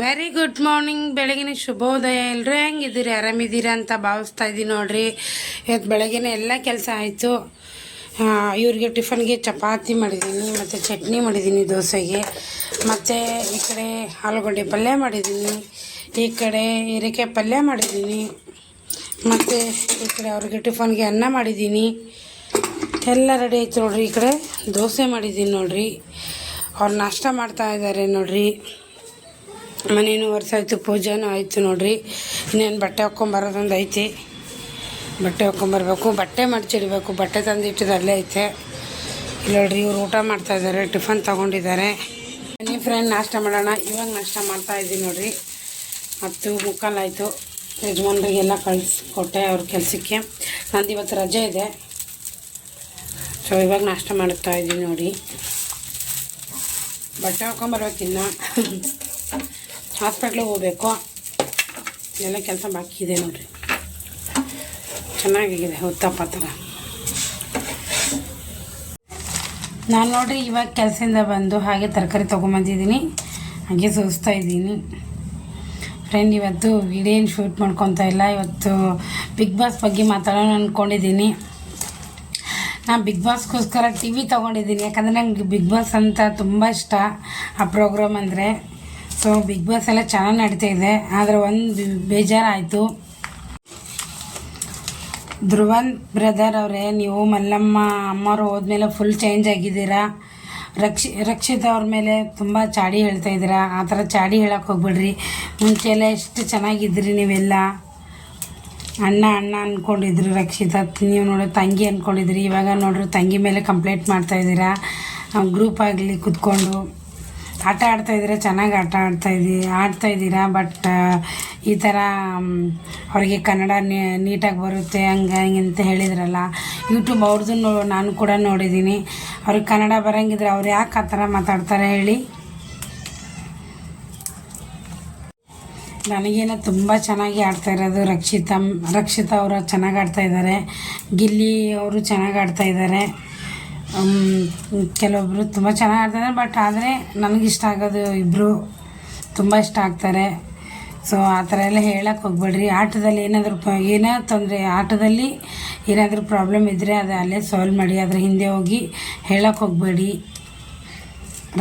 Very good morning ಬೆಳಗಿನ ಶುಭೋದಯ. ಎಲ್ಲರೂ ಹೆಂಗಿದ್ದೀರಿ? ಆರಾಮಿದ್ದೀರಾ ಅಂತ ಭಾವಿಸ್ತಾ ಇದ್ದೀನಿ ನೋಡ್ರಿ. ಇವತ್ತು ಬೆಳಗ್ಗೆ ಎಲ್ಲ ಕೆಲಸ ಆಯಿತು. ಇವ್ರಿಗೆ ಟಿಫನ್ಗೆ ಚಪಾತಿ ಮಾಡಿದ್ದೀನಿ, ಮತ್ತು ಚಟ್ನಿ ಮಾಡಿದ್ದೀನಿ, ದೋಸೆಗೆ. ಮತ್ತು ಈ ಕಡೆ ಆಲೂಗಡ್ಡೆ ಪಲ್ಯ ಮಾಡಿದ್ದೀನಿ, ಈ ಕಡೆ ಹೀರೆಕಾಯಿ ಪಲ್ಯ ಮಾಡಿದ್ದೀನಿ, ಮತ್ತು ಈ ಕಡೆ ಅವ್ರಿಗೆ ಟಿಫನ್ಗೆ ಅನ್ನ ಮಾಡಿದ್ದೀನಿ. ಎಲ್ಲ ರೆಡಿ ಆಯ್ತು ನೋಡ್ರಿ. ಈ ಕಡೆ ದೋಸೆ ಮಾಡಿದ್ದೀನಿ ನೋಡ್ರಿ. ಅವ್ರು ನಾಷ್ಟ ಮಾಡ್ತಾ ಇದ್ದಾರೆ ನೋಡ್ರಿ. ಮನೇನು ಆಯಿತು, ಪೂಜೆನೂ ಆಯಿತು ನೋಡ್ರಿ. ಇನ್ನೇನು ಬಟ್ಟೆ ಹಾಕ್ಕೊಂಬರೋದೊಂದು ಐತಿ. ಬಟ್ಟೆ ಹಾಕ್ಕೊಂಬರ್ಬೇಕು ಬಟ್ಟೆ ಮಡ್ಚಿಡ್ಬೇಕು. ಬಟ್ಟೆ ತಂದಿಟ್ಟಿದ್ದು ಅಲ್ಲೇ ಐತೆ. ಇಲ್ಲಿ ನೋಡ್ರಿ, ಇವ್ರು ಊಟ ಮಾಡ್ತಾ ಇದ್ದಾರೆ ಟಿಫನ್ ತೊಗೊಂಡಿದ್ದಾರೆ ಮನಿ ಫ್ರೆಂಡ್ ನಾಷ್ಟ ಮಾಡೋಣ. ಇವಾಗ ನಾಷ್ಟ ಮಾಡ್ತಾ ಇದ್ದೀನಿ ನೋಡ್ರಿ. ಮತ್ತು ಮುಕ್ಕಾಲಾಯಿತು ಯಜಮಾನ್ರಿಗೆಲ್ಲ ಕಳಿಸ್ಕೊಟ್ಟೆ ಅವ್ರ ಕೆಲಸಕ್ಕೆ. ನಂದು ಇವತ್ತು ರಜೆ ಇದೆ. ಸೊ ಇವಾಗ ನಾಷ್ಟ ಮಾಡ್ತಾ ಇದ್ದೀನಿ ನೋಡಿ. ಬಟ್ಟೆ ಹಾಕ್ಕೊಂಬರ್ಬೇಕಿನ್ನ ಹಾಸ್ಪಿಟ್ಲಿಗೆ ಹೋಗ್ಬೇಕು. ಎಲ್ಲ ಕೆಲಸ ಬಾಕಿ ಇದೆ ನೋಡಿರಿ. ಚೆನ್ನಾಗಿದೆ ಉತ್ತಪ್ಪ ಥರ ನಾನು ನೋಡಿರಿ ಇವಾಗ ಕೆಲಸದಿಂದ ಬಂದು ಹಾಗೆ ತರಕಾರಿ ತೊಗೊಂಬಂದಿದ್ದೀನಿ. ಹಾಗೆ ಸೋಸ್ತಾ ಇದ್ದೀನಿ. ಫ್ರೆಂಡ್ ಇವತ್ತು ವಿಡಿಯೋ ಏನು ಶೂಟ್ ಮಾಡ್ಕೊತಾ ಇಲ್ಲ. ಇವತ್ತು ಬಿಗ್ ಬಾಸ್ ಬಗ್ಗೆ ಮಾತಾಡೋಣ ಅಂದ್ಕೊಂಡಿದ್ದೀನಿ ನಾನು ಬಿಗ್ ಬಾಸ್ಗೋಸ್ಕರ ಟಿ ವಿ ತೊಗೊಂಡಿದ್ದೀನಿ. ಯಾಕಂದರೆ ನಂಗೆ ಬಿಗ್ ಬಾಸ್ ಅಂತ ತುಂಬ ಇಷ್ಟ. ಆ ಪ್ರೋಗ್ರಾಮ್ ಅಂದರೆ ಸೊ ಬಿಗ್ ಬಾಸ್ ಎಲ್ಲ ಚೆನ್ನಾಗಿ ನಡೀತಾ ಇದೆ. ಆದರೆ ಒಂದು ಬೇಜಾರಾಯಿತು. ಧ್ರುವನ್ ಬ್ರದರ್ ಅವರೇ, ನೀವು ಮಲ್ಲಮ್ಮ, ಅಮ್ಮವ್ರು ಹೋದ್ಮೇಲೆ ಫುಲ್ ಚೇಂಜ್ ಆಗಿದ್ದೀರಾ? ರಕ್ಷಿ, ರಕ್ಷಿತ್ ಅವ್ರ ಮೇಲೆ ತುಂಬ ಚಾಡಿ ಹೇಳ್ತಾ ಇದ್ದೀರಾ? ಆ ಥರ ಚಾಡಿ ಹೇಳಕ್ಕೆ ಹೋಗ್ಬಿಡ್ರಿ. ಮುಂಚೆ ಎಲ್ಲ ಎಷ್ಟು ಚೆನ್ನಾಗಿದ್ರಿ ನೀವೆಲ್ಲ? ಅಣ್ಣ ಅಣ್ಣ ಅಂದ್ಕೊಂಡಿದ್ರು ರಕ್ಷಿತ. ನೀವು ನೋಡಿ, ತಂಗಿ ಅಂದ್ಕೊಂಡಿದ್ರಿ ಇವಾಗ ನೋಡ್ರಿ, ತಂಗಿ ಮೇಲೆ ಕಂಪ್ಲೇಂಟ್ ಮಾಡ್ತಾ ಇದ್ದೀರಾ? ಗ್ರೂಪ್ ಆಗಲಿ ಕುತ್ಕೊಂಡು. ಆಟ ಆಡ್ತಾ ಇದ್ದೀರಾ ಚೆನ್ನಾಗಿ ಆಟ ಆಡ್ತಾ ಇದ್ದೀ, ಆಡ್ತಾ ಇದ್ದೀರಾ? ಬಟ್ ಈ ಥರ ಅವರಿಗೆ ಕನ್ನಡ ನೀಟಾಗಿ ಬರುತ್ತೆ, ಹಂಗೆ, ಹಿಂಗೆ ಅಂತ ಹೇಳಿದ್ರಲ್ಲ ಯೂಟ್ಯೂಬ್ ಅವ್ರದ್ದು ನಾನು ಕೂಡ ನೋಡಿದ್ದೀನಿ. ಅವ್ರಿಗೆ ಕನ್ನಡ ಬರೋಂಗಿದ್ರೆ ಅವ್ರು ಯಾಕೆ ಆ ಥರ ಮಾತಾಡ್ತಾರೆ ಹೇಳಿ? ನನಗೇನೋ ತುಂಬ ಚೆನ್ನಾಗಿ ಆಡ್ತಾ ಇರೋದು ರಕ್ಷಿತಾ ರಕ್ಷಿತಾ ಅವರು ಚೆನ್ನಾಗಿ ಆಡ್ತಾ ಇದ್ದಾರೆ. ಗಿಲ್ಲಿ ಅವರು ಚೆನ್ನಾಗಿ ಆಡ್ತಾ ಇದ್ದಾರೆ. ಕೆಲವೊಬ್ಬರು ತುಂಬ ಚೆನ್ನಾಗಿ ಆಡ್ತಾರೆ ಬಟ್ ಆದರೆ ನನಗಿಷ್ಟ ಆಗೋದು ಇಬ್ಬರು ತುಂಬ ಇಷ್ಟ ಆಗ್ತಾರೆ. ಸೊ ಆ ಥರ ಎಲ್ಲ ಹೇಳಕ್ಕೆ ಹೋಗ್ಬೇಡ್ರಿ. ಆಟದಲ್ಲಿ ಏನಾದರೂ ಪ, ಏನೋ ತೊಂದರೆ, ಆಟದಲ್ಲಿ ಏನಾದರೂ ಪ್ರಾಬ್ಲಮ್ ಇದ್ದರೆ ಅದು ಅಲ್ಲೇ ಸಾಲ್ವ್ ಮಾಡಿ, ಅದ್ರ ಹಿಂದೆ ಹೋಗಿ ಹೇಳಕ್ಕೆ ಹೋಗಬೇಡಿ.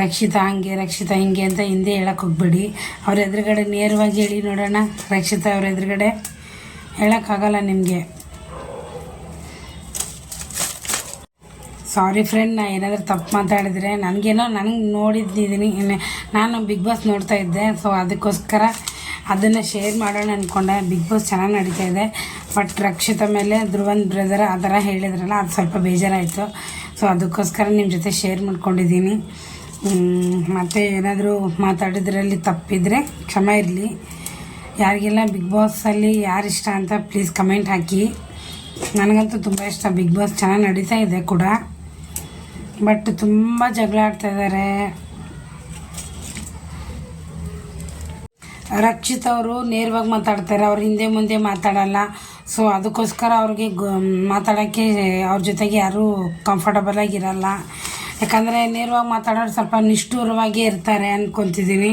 ರಕ್ಷಿತಾ ಹಂಗೆ, ರಕ್ಷಿತಾ ಹಿಂಗೆ ಅಂತ ಹಿಂದೆ ಹೇಳಕ್ಕೆ ಹೋಗ್ಬೇಡಿ. ಅವ್ರ ಎದುರುಗಡೆ ನೇರವಾಗಿ ಹೇಳಿ ನೋಡೋಣ. ರಕ್ಷಿತಾ ಅವ್ರ ಎದುರುಗಡೆ ಹೇಳೋಕ್ಕಾಗಲ್ಲ ನಿಮಗೆ. ಸಾರಿ ಫ್ರೆಂಡ್ ನಾ ಏನಾದರೂ ತಪ್ಪು ಮಾತಾಡಿದರೆ ನನಗೇನೋ ನನಗೆ ನೋಡಿದ್ದೀನಿ ನಾನು ಬಿಗ್ ಬಾಸ್ ನೋಡ್ತಾ ಇದ್ದೆ ಸೊ ಅದಕ್ಕೋಸ್ಕರ ಅದನ್ನು ಶೇರ್ ಮಾಡೋಣ ಅಂದ್ಕೊಂಡೆ ಬಿಗ್ ಬಾಸ್ ಚೆನ್ನಾಗಿ ನಡೀತಾ ಇದೆ ಬಟ್ ರಕ್ಷಿತ ಮೇಲೆ ಧ್ರುವನ್ ಬ್ರದರ್ ಆ ಥರ ಹೇಳಿದ್ರಲ್ಲ, ಅದು ಸ್ವಲ್ಪ ಬೇಜಾರಾಯಿತು. ಸೊ ಅದಕ್ಕೋಸ್ಕರ ನಿಮ್ಮ ಜೊತೆ ಶೇರ್ ಮಾಡ್ಕೊಂಡಿದ್ದೀನಿ ಮತ್ತು ಏನಾದರೂ ಮಾತಾಡಿದ್ರಲ್ಲಿ ತಪ್ಪಿದರೆ ಕ್ಷಮ ಇರಲಿ. ಯಾರಿಗೆಲ್ಲ ಬಿಗ್ ಬಾಸಲ್ಲಿ ಯಾರು ಇಷ್ಟ ಅಂತ ಪ್ಲೀಸ್ ಕಮೆಂಟ್ ಹಾಕಿ. ನನಗಂತೂ ತುಂಬ ಇಷ್ಟ ಬಿಗ್ ಬಾಸ್ ಚೆನ್ನಾಗಿ ನಡೀತಾ ಇದೆ ಕೂಡ. ಬಟ್ ತುಂಬ ಜಗಳ ಆಡ್ತಾ ಇದ್ದಾರೆ ರಕ್ಷಿತ್ ಅವರು ನೇರವಾಗಿ ಮಾತಾಡ್ತಾರೆ, ಅವ್ರು ಹಿಂದೆ ಮುಂದೆ ಮಾತಾಡಲ್ಲ. ಸೊ ಅದಕ್ಕೋಸ್ಕರ ಅವ್ರಿಗೆ ಮಾತಾಡೋಕ್ಕೆ ಅವ್ರ ಜೊತೆಗೆ ಯಾರೂ ಕಂಫರ್ಟಬಲ್ ಆಗಿರಲ್ಲ ಯಾಕಂದರೆ ನೇರವಾಗಿ ಮಾತಾಡೋರು ಸ್ವಲ್ಪ ನಿಷ್ಠುರವಾಗಿ ಇರ್ತಾರೆ ಅಂದ್ಕೊತಿದ್ದೀನಿ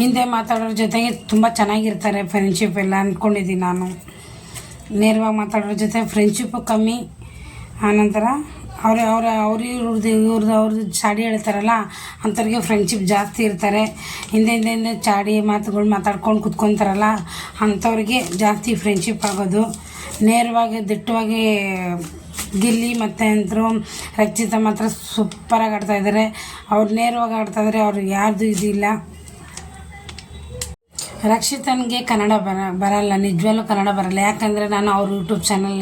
ಹಿಂದೆ ಮಾತಾಡೋರ ಜೊತೆಗೆ ತುಂಬ ಚೆನ್ನಾಗಿರ್ತಾರೆ ಫ್ರೆಂಡ್ಶಿಪ್ ಎಲ್ಲ ಅಂದ್ಕೊಂಡಿದ್ದೀನಿ ನಾನು. ನೇರವಾಗಿ ಮಾತಾಡೋರ ಜೊತೆ ಫ್ರೆಂಡ್ಶಿಪ್ಪು ಕಮ್ಮಿ. ಆನಂತರ ಅವ್ರ, ಅವರ, ಅವ್ರ ಇವ್ರದ್ದು ಇವ್ರದ್ದು, ಅವ್ರದ್ದು ಚಾಡಿ ಹೇಳ್ತಾರಲ್ಲ ಅಂಥವ್ರಿಗೆ ಫ್ರೆಂಡ್ಶಿಪ್ ಜಾಸ್ತಿ ಇರ್ತಾರೆ. ಹಿಂದೆ ಹಿಂದೆ ಹಿಂದೆ ಚಾಡಿ ಮಾತುಗಳು ಮಾತಾಡ್ಕೊಂಡು ಕುತ್ಕೊತಾರಲ್ಲ ಅಂಥವ್ರಿಗೆ ಜಾಸ್ತಿ ಫ್ರೆಂಡ್ಶಿಪ್ ಆಗೋದು. ನೇರವಾಗಿ, ದಿಟ್ಟವಾಗಿ ಗಿಲ್ಲಿ ಮತ್ತು ಅಂದರು ರಕ್ಷಿತ ಮಾತ್ರ ಸೂಪರಾಗಿ ಆಡ್ತಾ ಇದ್ದಾರೆ ಅವ್ರು ನೇರವಾಗಿ ಆಡ್ತಾ ಇದ್ದಾರೆ ಅವ್ರು ಯಾರ್ದು ಇದಿಲ್ಲ ರಕ್ಷಿತನಿಗೆ ಕನ್ನಡ ಬರ, ಬರಲ್ಲ, ನಿಜವಾಗ್ಲೂ ಕನ್ನಡ ಬರಲ್ಲ. ಯಾಕಂದರೆ ನಾನು ಅವ್ರ ಯೂಟ್ಯೂಬ್ ಚಾನಲ್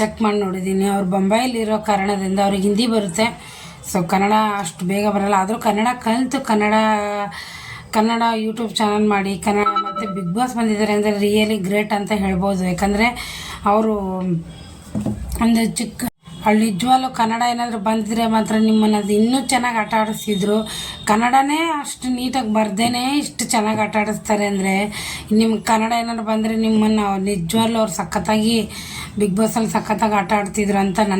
ಚೆಕ್ ಮಾಡಿ ನೋಡಿದ್ದೀನಿ. ಅವ್ರು ಬೊಂಬೈಲಿರೋ ಕಾರಣದಿಂದ ಅವ್ರಿಗೆ ಹಿಂದಿ ಬರುತ್ತೆ. ಸೊ ಕನ್ನಡ ಅಷ್ಟು ಬೇಗ ಬರಲ್ಲ. ಆದರೂ ಕನ್ನಡ ಕಲಿತು ಕನ್ನಡ ಕನ್ನಡ ಯೂಟ್ಯೂಬ್ ಚಾನಲ್ ಮಾಡಿ, ಕನ್ನಡ ಮತ್ತು ಬಿಗ್ ಬಾಸ್ ಬಂದಿದ್ದಾರೆ ಅಂದರೆ ರಿಯಲಿ ಗ್ರೇಟ್ ಅಂತ ಹೇಳ್ಬೋದು. ಯಾಕಂದರೆ ಅವರು ಒಂದು ಚಿಕ್ಕ ಅಲ್ಲಿ ನಿಜವಾಗ್ಲೂ ಕನ್ನಡ ಏನಾದರೂ ಬಂದಿದ್ರೆ ಮಾತ್ರ ನಿಮ್ಮನ್ನು ಅದು ಇನ್ನೂ ಚೆನ್ನಾಗಿ ಆಟ ಆಡಿಸ್ತಿದ್ರು. ಕನ್ನಡನೇ ಅಷ್ಟು ನೀಟಾಗಿ ಬರ್ದೇನೆ ಇಷ್ಟು ಚೆನ್ನಾಗಿ ಆಟ ಆಡಿಸ್ತಾರೆ ಅಂದರೆ ನಿಮ್ಗೆ ಕನ್ನಡ ಏನಾದ್ರು ಬಂದರೆ ನಿಮ್ಮನ್ನು ನಿಜವಾಗ್ಲೂ ಅವ್ರು ಸಖತ್ತಾಗಿ, ಬಿಗ್ ಬಾಸಲ್ಲಿ ಸಖತ್ತಾಗಿ ಆಟ ಆಡ್ತಿದ್ರು ಅಂತ ನನ್ನ